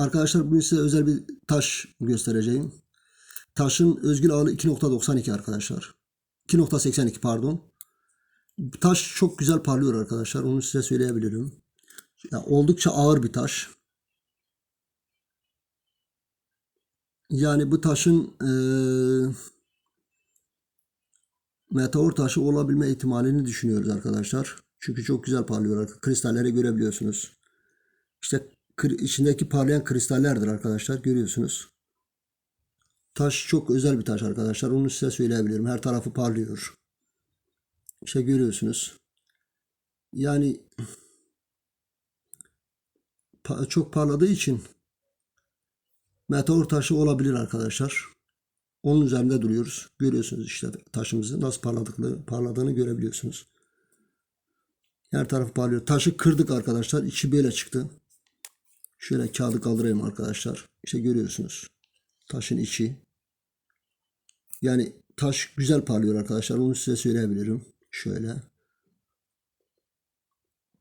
Arkadaşlar bugün size özel bir taş göstereceğim. Taşın özgül ağırlığı 2.92 arkadaşlar. 2.82 pardon. Taş çok güzel parlıyor arkadaşlar. Onu size söyleyebilirim. Ya, oldukça ağır bir taş. Yani bu taşın eee meteor taşı olabilme ihtimalini düşünüyoruz arkadaşlar. Çünkü çok güzel parlıyor. Kristalleri görebiliyorsunuz. İşte içindeki parlayan kristallerdir arkadaşlar. Görüyorsunuz. Taş çok özel bir taş arkadaşlar. Onu size söyleyebilirim. Her tarafı parlıyor. İşte görüyorsunuz. Yani çok parladığı için meteor taşı olabilir arkadaşlar. Onun üzerinde duruyoruz. Görüyorsunuz işte taşımızı nasıl parladıkları, parladığını görebiliyorsunuz. Her tarafı parlıyor. Taşı kırdık arkadaşlar. İçi böyle çıktı. Şöyle kağıdı kaldırayım arkadaşlar. İşte görüyorsunuz. Taşın içi. Yani taş güzel parlıyor arkadaşlar. Onu size söyleyebilirim. Şöyle.